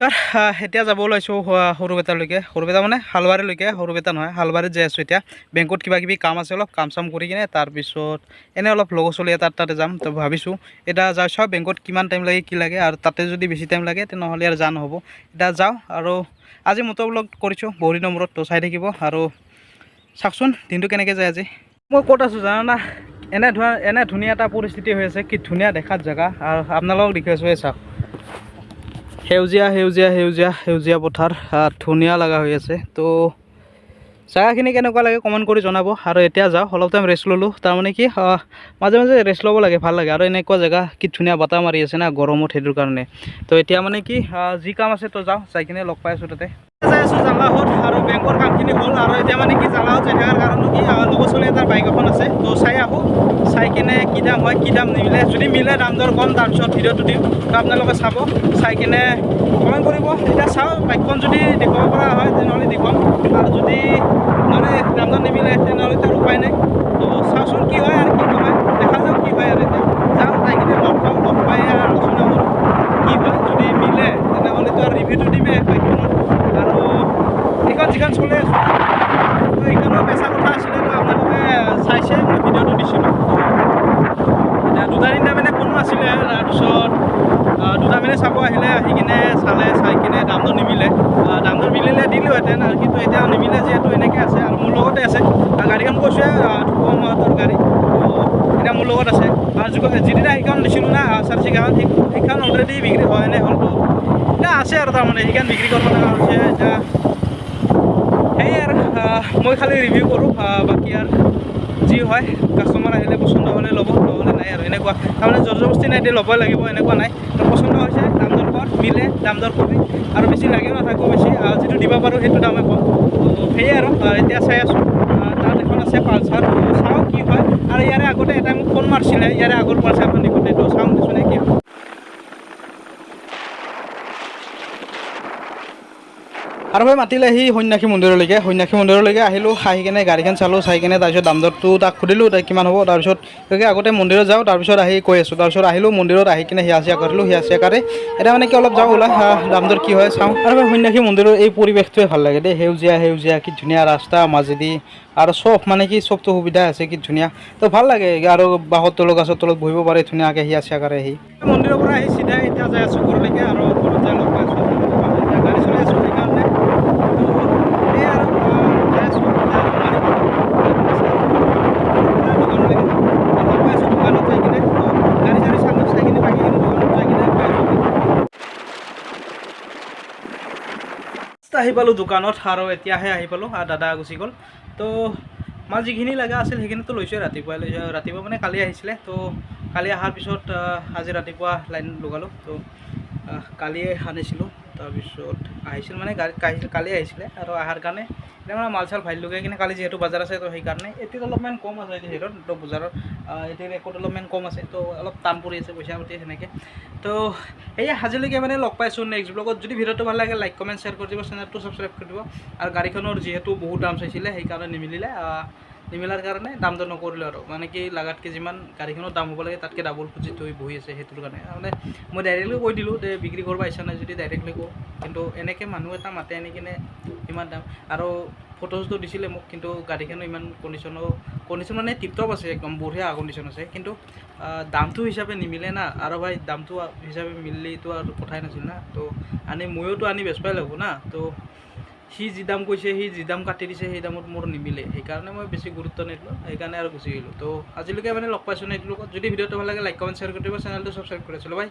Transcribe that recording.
তাৰ এতিয়া যাব ওলাইছোঁ, হ- সৰুবেটালৈকে সৰুবেটা মানে হালবাৰীলৈকে সৰুবেটা নহয়, হালবাৰীত যাই আছোঁ এতিয়া। বেংকত কিবা কিবি কাম আছে, অলপ কাম চাম কৰি কিনে তাৰপিছত এনে অলপ লগৰ চলি এটাৰ তাতে যাম, তো ভাবিছোঁ এতিয়া যাওঁ, চাওঁ বেংকত কিমান টাইম লাগে, কি লাগে, আৰু তাতে যদি বেছি টাইম লাগে, তেনেহ'লে আৰু যা নহ'ব এতিয়া যাওঁ, আৰু আজি মোটো ব্লগ কৰিছোঁ বহুত দিনৰ মূৰত তো চাই থাকিব, আৰু চাওকচোন দিনটো কেনেকৈ যায় আজি। মই ক'ত আছোঁ জানানা, এনে ধুনীয়া এনে ধুনীয়া এটা পৰিস্থিতি হৈ আছে, কি ধুনীয়া দেখাত জেগা, আৰু আপোনালোকক দেখুৱাই আছোঁ চাওক। সেউজীয়া সেউজীয়া সেউজীয়া সেউজীয়া পথাৰ ধুনীয়া লগা হৈ আছে। তো জেগাখিনি কেনেকুৱা লাগে কমেণ্ট কৰি জনাব। আৰু এতিয়া যাওঁ অলপ টাইম ৰেষ্ট ল'লোঁ। তাৰমানে কি মাজে মাজে ৰেষ্ট ল'ব লাগে ভাল লাগে। আৰু এনেকুৱা জেগা কি ধুনীয়া বতাহ মাৰি আছে না গৰমত সেইটোৰ কাৰণে। তো এতিয়া মানে কি যি কাম আছে তো যাওঁ যাই কিনে লগ পাই আছোঁ তাতে। যাই আছোঁ জালাহত আৰু বেংকৰ কামখিনি হ'ল। আৰু এতিয়া মানে কি জালাহত যাই থকাৰ কাৰণটো কি লগৰ ছোৱালী এটাৰ বাইক এখন আছে। তো চাই আহোঁ। কিনে কি দাম হয়, কি দাম নিমিলে। যদি মিলে, দাম দৰ কম তাৰপিছত ভিডিঅ'টো দিম। তো আপোনালোকে চাব, চাই কিনে কমেণ্ট কৰিব। এতিয়া চাওঁ, বাইকখন যদি দেখুৱাব পৰা হয়, তেনেহ'লে দেখুৱাম। আৰু যদি লগত আছে। আৰু যিদিনা সেইখন দিছিলোঁ না চাৰ চিকাখন সেইখন অলৰেডি বিক্ৰী হোৱা নাই হ'ল তো এতিয়া আছে আৰু তাৰমানে সেইখন বিক্ৰী কৰিব লগা হৈছে এতিয়া সেয়াই আৰু মই খালি ৰিভিউ কৰোঁ বাকী আৰু যি হয় কাষ্টমাৰ আহিলে পচন্দ হ'লে ল'ব নহ'লে নাই আৰু এনেকুৱা। তাৰমানে জোৰ জবস্তি নাই দিয়ে ল'বই লাগিব এনেকুৱা নাই। পচন্দ হৈছে দাম দৰ কৰ মিলে দাম দৰ কৰি আৰু বেছি লাগেও নাথাকোঁ বেছি যিটো দিব পাৰোঁ সেইটো দামে কম। তো সেয়াই আৰু এতিয়া চাই আছোঁ। তাত এখন আছে পালচাৰ চাওঁ কি হয়। જ્યારે આગળ પાસે આપણને નીકળે દોસ્તો আৰু ভাই মাতিলে আহি সন্যাসী মন্দিৰলৈকে সন্যাসী মন্দিৰলৈকে আহিলোঁ, আহি কিনে গাড়ীখন চালোঁ, চাই কিনে তাৰপিছত দাম দৰটো তাক সুধিলোঁ, তাই কিমান হ'ব, তাৰপিছত আগতে মন্দিৰত যাওঁ তাৰপিছত আহি কৈ আছোঁ, তাৰপিছত আহিলোঁ, মন্দিৰত আহি কিনে হিয়া চিয়া কৰিলোঁ, হিয়া চিয়া কাৰি এতিয়া মানে কি অলপ যাওঁ, ওলাই দাম দৰ কি হয় চাওঁ। আৰু সন্যাসী মন্দিৰৰ এই পৰিৱেশটোৱে ভালো লাগে দেই, সেউজীয়া সেউজীয়া, কি ধুনীয়া ৰাস্তা, মাজেদি, আৰু চব মানে কি চবটো সুবিধা আছে, কি ধুনীয়া। তো ভালো লাগে, আৰু বাঁহৰ তলত গছৰ তলত বহিব পাৰে ধুনীয়াকৈ হিয়া চিয়া কৰি আহি মন্দিৰৰ পৰা আহি চিধাই এতিয়া যাই আছোঁ ঘৰলৈকে, আৰু আহি পালোঁ দোকানত আৰু এতিয়াহে আহি পালোঁ আৰু দাদা গুচি গ'ল। তো মাল যিখিনি লগা আছিল সেইখিনিতো লৈছোঁৱে ৰাতিপুৱাই লৈছোঁ ৰাতিপুৱা মানে কালি আহিছিলে। তো কালি অহাৰ পিছত আজি ৰাতিপুৱা লাইন লগালোঁ। তো কালিয়ে আনিছিলোঁ। তাৰপিছত আহিছিল মানে গাড়ী কালি- কালি আহিছিলে আৰু অহাৰ কাৰণে এতিয়া মানে মাল চাল ভাজি লগাই কিনে কালি যিহেতু বজাৰ আছে তো সেইকাৰণে এতিয়া অলপমান কম আছে এতিয়া হেৰিত তো বজাৰত এতিয়া ৰেকৰ্ড অলপমান কম আছে তো অলপ টান পৰি আছে পইচা পাতি সেনেকৈ। তো সেয়া আজিলৈকে মানে লগ পাইছোঁ নেক্সট ব্লগত যদি ভিডিঅ'টো ভাল লাগে লাইক কমেণ্ট শ্বেয়াৰ কৰি দিব চেনেলটো ছাবস্ক্ৰাইব কৰি দিব। আৰু গাড়ীখনৰ যিহেতু বহুত দাম চাইছিলে সেইকাৰণে নিমিলিলে নিমিলাৰ কাৰণে দাম দৰ নকৰিলোঁ আৰু। মানে কি লাগাতকৈ যিমান গাড়ীখনৰ দাম হ'ব লাগে তাতকৈ ডাবল খুজি থৈ বহি আছে সেইটোৰ কাৰণে। মানে মই ডাইৰেক্টলি কৈ দিলোঁ যে বিক্ৰী কৰিব ইচ্ছা নাই যদি ডাইৰেক্টলি কওঁ কিন্তু এনেকৈ মানুহ এটা মাতে আনি কিনে ইমান দাম। আৰু ফটোজটো দিছিলে মোক কিন্তু গাড়ীখনো ইমান কণ্ডিশ্যনো কণ্ডিশ্যন মানে টিপটপ আছে একদম বঢ়িয়া কণ্ডিশ্যন আছে। কিন্তু দামটো হিচাপে নিমিলে না। আৰু ভাই দামটো হিচাপে মিলিলেতো আৰু কথাই নাছিল না। তো আনি ময়োতো আনি বেচবাই লাগিব না। তো সি যি দাম কৈছে সি যি দাম কাটি দিছে সেই দামত মোৰ নিমিলে। সেইকাৰণে মই বেছি গুৰুত্ব নিদিলোঁ সেইকাৰণে আৰু গুচি গ'লোঁ। তো আজিলৈকে মানে লগ পাইছোঁ নেক্সট ব্লগত যদি ভিডিঅ'টো ভাল লাগে লাইক কমেণ্ট শ্বেয়াৰ কৰি দিব চেনেলটো ছাবস্ক্ৰাইব কৰি আছিলোঁ বাই